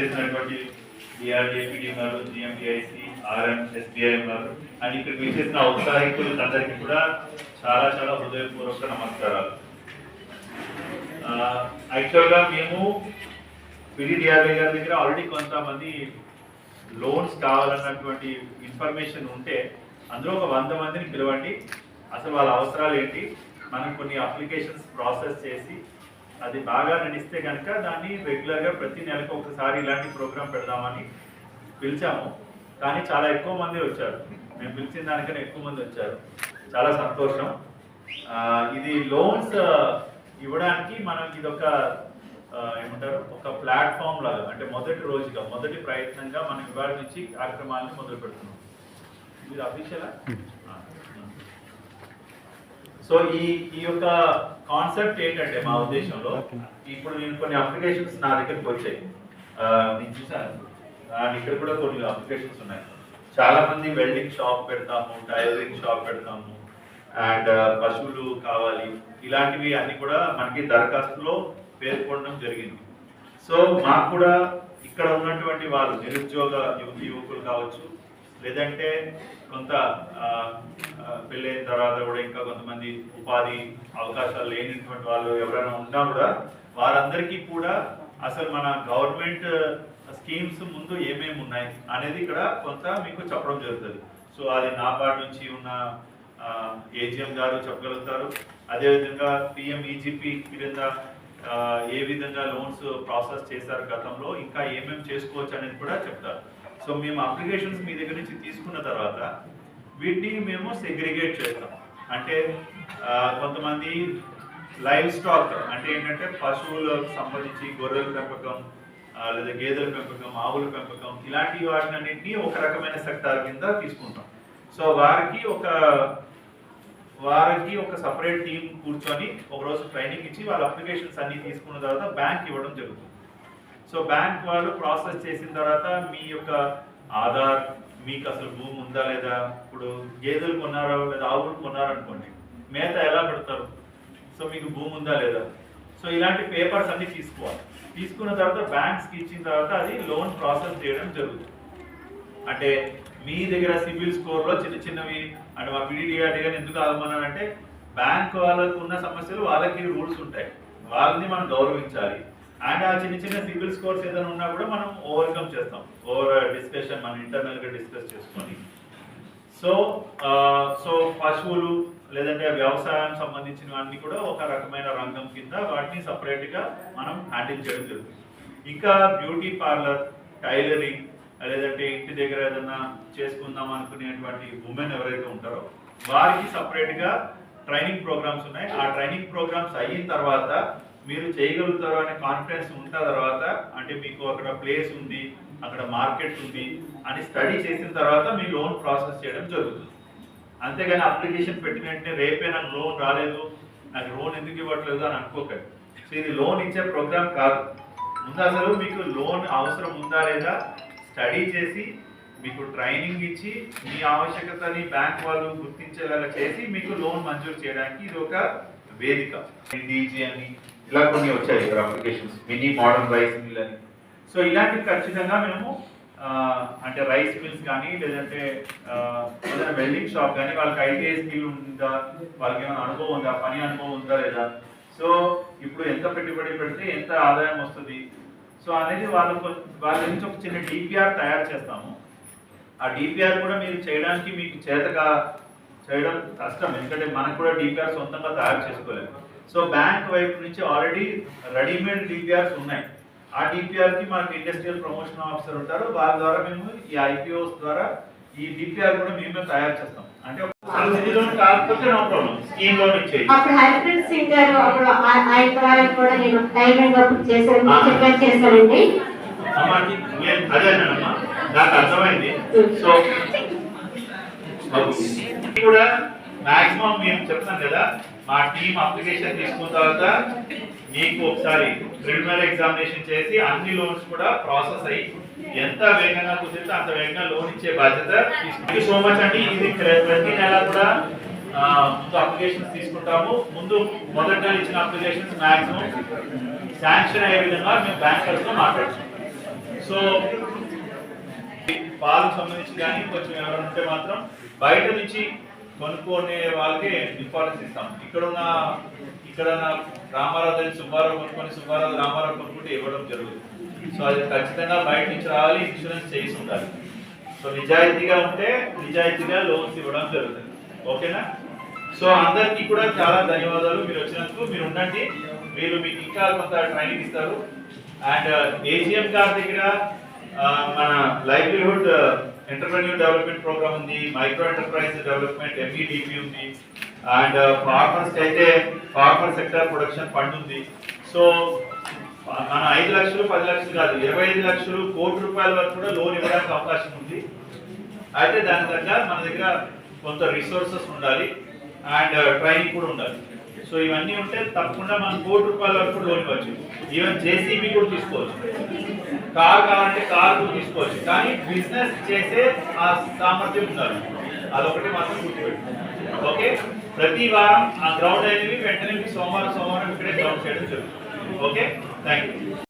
చేసినటువంటి డిఆర్డిఏపీడీ ఉన్నారు జిఎండిఐసి RM SBI and ఇక్కడ విచ్చేసిన ఔత్సాహికులకు అందరికీ కూడా చాలా చాలా హృదయపూర్వక నమస్కారాలు. యాక్చువల్గా మేము పిడిడిఆర్ఏ గారి దగ్గర ఆల్రెడీ కొంతమంది లోన్స్ కావాలన్నటువంటి ఇన్ఫర్మేషన్ ఉంటే అందులో ఒక వంద మందిని పిలవండి. అసలు వాళ్ళ అవసరాలు ఏంటి? మనం కొన్ని అప్లికేషన్స్ ప్రాసెస్ చేసి అది బాగా నడిస్తే కనుక దాన్ని రెగ్యులర్గా ప్రతి నెలకు ఒకసారి ఇలాంటి ప్రోగ్రామ్ పెడదామని పిలిచాము. కానీ చాలా ఎక్కువ మంది వచ్చారు. మేము పిలిచిన దానికన్నా ఎక్కువ మంది వచ్చారు. చాలా సంతోషం. ఇది లోన్స్ ఇవ్వడానికి మనం ఇది ఒక ఏమంటారు ఒక ప్లాట్ఫామ్ లాగా అంటే మొదటి రోజుగా మొదటి ప్రయత్నంగా మనం ఇవాళ నుంచి కార్యక్రమాలను మొదలు పెడుతున్నాం మీరు అఫీషియలా సో ఈ ఈ యొక్క కాన్సెప్ట్ ఏంటంటే మా ఉద్దేశంలో ఇప్పుడు నేను కొన్ని అప్లికేషన్స్ నా దగ్గరికి వచ్చాయి. నేను చూసాను ఇక్కడ కూడా కొన్ని అప్లికేషన్స్ ఉన్నాయి. చాలా మంది వెల్డింగ్ షాప్ పెడతాము టైలరింగ్ షాప్ పెడతాము అండ్ పశువులు కావాలి. ఇలాంటివి అన్ని కూడా మనకి దరఖాస్తులో పేర్కొనడం జరిగింది. సో మాకు కూడా ఇక్కడ ఉన్నటువంటి వాళ్ళు నిరుద్యోగ యువతి యువకులు కావచ్చు లేదంటే కొంత పెళ్ళైన తర్వాత కూడా ఇంకా కొంతమంది ఉపాధి అవకాశాలు లేనటువంటి వాళ్ళు ఎవరైనా ఉన్నా కూడా వారందరికీ కూడా అసలు మన గవర్నమెంట్ స్కీమ్స్ ముందు ఏమేమి ఉన్నాయి అనేది ఇక్కడ కొంత మీకు చెప్పడం జరుగుతుంది. సో అది నాబార్డ్ నుంచి ఉన్న ఏజిఎం గారు చెప్పగలుగుతారు. అదేవిధంగా పిఎం ఈజీపీ క్రింద ఏ విధంగా లోన్స్ ప్రాసెస్ చేశారు గతంలో ఇంకా ఏమేమి చేసుకోవచ్చు అనేది కూడా చెప్తారు. సో మేము అప్లికేషన్స్ మీ దగ్గర నుంచి తీసుకున్న తర్వాత వీటిని మేము సెగ్రిగేట్ చేస్తాం. అంటే కొంతమంది లైవ్ స్టాక్ అంటే ఏంటంటే పశువులకు సంబంధించి గొర్రెల పెంపకం లేదా గేదెల పెంపకం ఆవుల పెంపకం ఇలాంటి వాటిని అన్నింటినీ ఒక రకమైన సెక్టార్ కింద తీసుకుంటాం. సో వారికి ఒక వారికి ఒక సపరేట్ టీం కూర్చొని ఒక రోజు ట్రైనింగ్ ఇచ్చి వాళ్ళ అప్లికేషన్స్ అన్ని తీసుకున్న తర్వాత బ్యాంక్ ఇవ్వడం జరుగుతుంది. సో బ్యాంక్ వాళ్ళు ప్రాసెస్ చేసిన తర్వాత మీ యొక్క ఆధార్ మీకు అసలు భూమి ఉందా లేదా? ఇప్పుడు గేదెలు కొన్నారా లేదా ఆవులు కొన్నారనుకోండి మేత ఎలా పెడతారు? సో మీకు భూమి ఉందా లేదా? సో ఇలాంటి పేపర్స్ అన్ని తీసుకోవాలి. తీసుకున్న తర్వాత బ్యాంక్స్కి ఇచ్చిన తర్వాత అది లోన్ ప్రాసెస్ చేయడం జరుగుతుంది. అంటే మీ దగ్గర సిబిల్ స్కోర్లో చిన్న చిన్నవి అంటే మా పీడీఆర్టీ గారు ఎందుకు ఆగమన్నానంటే బ్యాంక్ వాళ్ళకు ఉన్న సమస్యలు వాళ్ళకి రూల్స్ ఉంటాయి. వాళ్ళని మనం గౌరవించాలి. అండ్ ఆ చిన్న చిన్న సిబిల్ స్కోర్స్ ఏదైనా ఉన్నా కూడా మనం ఓవర్కమ్ చేస్తాం. ఓవర్ డిస్కషన్ మనం ఇంటర్నల్గా డిస్కస్ చేసుకొని. సో సో పశువులు లేదంటే వ్యవసాయం సంబంధించినవన్నీ కూడా ఒక రకమైన రంగం కింద వాటిని సపరేట్గా మనం హ్యాండిల్ చేయడం జరుగుతుంది. ఇంకా బ్యూటీ పార్లర్ టైలరింగ్ లేదంటే ఇంటి దగ్గర ఏదైనా చేసుకుందాం అనుకునేటువంటి ఉమెన్ ఎవరైతే ఉంటారో వారికి సపరేట్గా ట్రైనింగ్ ప్రోగ్రామ్స్ ఉన్నాయి. ఆ ట్రైనింగ్ ప్రోగ్రామ్స్ అయిన తర్వాత మీరు చేయగలుగుతారు అనే కాన్ఫిడెన్స్ ఉన్న తర్వాత అంటే మీకు అక్కడ ప్లేస్ ఉంది అక్కడ మార్కెట్ ఉంది అని స్టడీ చేసిన తర్వాత మీ లోన్ ప్రాసెస్ చేయడం జరుగుతుంది. అంతేగాని అప్లికేషన్ పెట్టిన వెంటనే రేపే నాకు లోన్ రాలేదు నాకు లోన్ ఎందుకు ఇవ్వట్లేదు అని అనుకోకండి. సో ఇది లోన్ ఇచ్చే ప్రోగ్రామ్ కాదు. ముందు అసలు మీకు లోన్ అవసరం ఉందా లేదా స్టడీ చేసి మీకు ట్రైనింగ్ ఇచ్చి మీ ఆవశ్యకతని బ్యాంక్ వాళ్ళు గుర్తించేలాగా చేసి మీకు లోన్ మంజూరు చేయడానికి ఇది ఒక వేదిక. డీజీ అని ఇలా కొన్ని వచ్చాయి ఇక్కడ applications mini modern rice mill అని. సో ఇలాంటివి ఖచ్చితంగా మేము అంటే రైస్ మిల్స్ కానీ లేదంటే ఏదైనా వెల్డింగ్ షాప్ కానీ వాళ్ళకి ఐటీఐ స్కిల్ ఉందా? వాళ్ళకి ఏమైనా అనుభవం ఉందా? పని అనుభవం ఉందా లేదా? సో ఇప్పుడు ఎంత పెట్టుబడి పెడితే ఎంత ఆదాయం వస్తుంది? సో అనేది వాళ్ళకు వాళ్ళ నుంచి ఒక చిన్న డిపిఆర్ తయారు చేస్తాము. ఆ డిపిఆర్ కూడా మీరు చేయడానికి మీకు చేతగా చేయడం కష్టం. ఎందుకంటే మనకు కూడా డిపిఆర్ సొంతంగా తయారు చేసుకోలేము. సో బ్యాంక్ వైపు నుంచి ఆల్రెడీ రెడీమేడ్ డిపిఆర్స్ ఉన్నాయి. ఆ డిపిఆర్కి మనకి ఇండస్ట్రియల్ ప్రమోషన్ ఆఫీసర్ ఉంటారు. వాళ్ళ ద్వారా మేము ఈ ఐపీఓస్ ద్వారా ఈ డిపిఆర్ కూడా మేమే తయారు చేస్తాం. అంటే కాకపోతే నో ప్రాబ్లం. స్కీమ్ లోన్ ఇచ్చేది. అప్పుడు హరిప్రీత్ సింగ్ గారు అప్పుడు ఆ- ఆయన ద్వారా కూడా నేను టైమింగ్ అప్పుడు చేశాను. మీరు చెప్పారు చేశానండి అమ్మా, నేను అదేనమ్మా నాకు అర్థమైంది. సో కూడా మాక్సిమం మేము చెప్తాను కదా మా టీం అప్లికేషన్ తీసుకున్న తర్వాత మీకు ఒకసారి ప్రిలిమినరీ ఎగ్జామినేషన్ చేసి అన్ని లోన్స్ కూడా ప్రాసెస్ అయ్యి ఎంత వేగంగా కుదిరితే అంత వేగంగా లోన్ ఇచ్చే బాధ్యత తీసుకుంటాం. సో మచ్ అండి. ఇది ప్రతి నెల కూడా ముందు అప్లికేషన్స్ తీసుకుంటాము. ముందు మొదటి నెల ఇచ్చిన అప్లికేషన్స్ మాక్సిమం శాంక్షన్ అయ్యే విధంగా మేము బ్యాంకర్స్తో మాట్లాడుతున్నాం సో పాలకు సంబంధించి కానీ కొంచెం ఎవరైనా ఉంటే మాత్రం బయట నుంచి కొనుక్కునే వాళ్ళకే ఇంపార్టెన్స్ ఇస్తాం. ఇక్కడ ఉన్న ఇక్కడ ఉన్న రామారావు దగ్గర సుబ్బారావు కొనుక్కొని సుబ్బారావు రామారావు కొనుక్కుంటే ఇవ్వడం జరుగుతుంది. సో అది ఖచ్చితంగా బయట నుంచి రావాలి ఇన్సూరెన్స్ చేసి ఉండాలి. సో నిజాయితీగా ఉంటే నిజాయితీగా లోన్స్ ఇవ్వడం జరుగుతుంది. ఓకేనా? సో అందరికీ కూడా చాలా ధన్యవాదాలు. మీరు వచ్చినందుకు మీరు ఉండండి. మీరు మీకు ఇంకా కొంత ట్రైనింగ్ ఇస్తారు. అండ్ ఏజిఎం కార్డ్ దగ్గర మన లైవ్లీహుడ్ ఎంటర్ప్రెన్యూర్ డెవలప్మెంట్ ప్రోగ్రామ్ ఉంది micro enterprise development M E D P ఉంది. అండ్ ఫార్మర్స్ uh, అయితే ఫార్మర్ సెక్టర్ ప్రొడక్షన్ ఫండ్ ఉంది. సో మన ఐదు లక్షలు పది లక్షలు కాదు ఇరవై ఐదు లక్షలు కోటి రూపాయల వరకు కూడా లోన్ ఇవ్వడానికి అవకాశం ఉంది. అయితే దాని తగ్గ మన దగ్గర కొంత రిసోర్సెస్ ఉండాలి. అండ్ ట్రైనింగ్ uh, కూడా ఉండాలి. సో ఇవన్నీ ఉంటే తప్పకుండా మనం కోటి రూపాయల వరకు లోన్ ఇవ్వచ్చు. ఈవెన్ జేసీబీ కూడా తీసుకోవచ్చు. కార్ కావాలంటే కార్ కూడా తీసుకోవచ్చు. కానీ బిజినెస్ చేసే ఆ సామర్థ్యం ఉండాలి. అదొకటి మాత్రం గుర్తుపెట్టు ఓకే ప్రతి వారం ఆ గ్రౌండ్ అనేది వెంటనే మీకు సోమవారం సోమవారం ఇక్కడే గ్రౌండ్ చేయడం జరుగుతుంది. Okay thank you